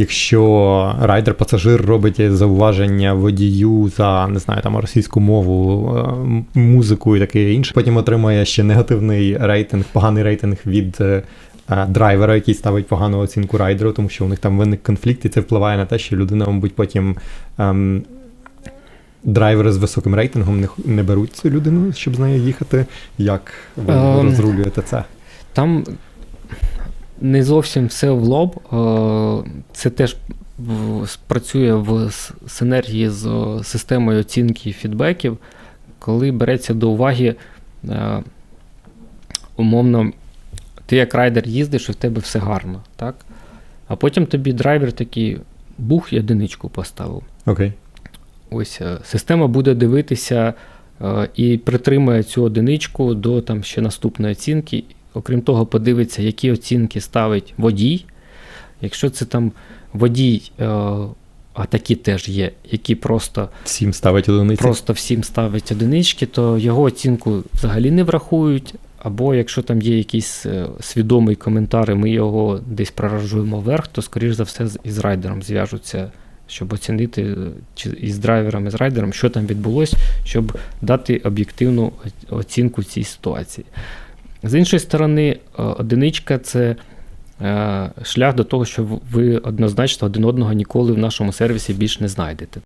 якщо райдер-пасажир робить зауваження водію за не знаю там російську мову, е, музику і таке інше, потім отримує ще негативний рейтинг, поганий рейтинг від. е, е, Драйвера, який ставить погану оцінку райдеру, тому що у них там виник конфлікт, і це впливає на те, що людина, мабуть, потім ем, драйвери з високим рейтингом не, не беруть цю людину, щоб з нею їхати. Як ви Ем, розрулюєте це? Там не зовсім все в лоб. е, Це теж спрацює в синергії з системою оцінки фідбеків, коли береться до уваги, е, умовно, ти як райдер їздиш, і в тебе все гарно, так? А потім тобі драйвер такий бух і одиничку поставив. Окей. Ось е, система буде дивитися і притримує цю одиничку до там ще наступної оцінки. Окрім того, подивиться, які оцінки ставить водій. Якщо це там водій, е, а такі теж є, які просто, Всім ставить одиниці. просто всім ставить одинички, то його оцінку взагалі не врахують. Або якщо там є якийсь е, свідомий коментар, і ми його десь проражуємо вверх, то, скоріш за все, із райдером зв'яжуться, щоб оцінити е, чи із драйвером, і з райдером, що там відбулося, щоб дати об'єктивну оцінку цій ситуації. З іншої сторони, е, одиничка це е, шлях до того, що ви однозначно один одного ніколи в нашому сервісі більш не знайдете.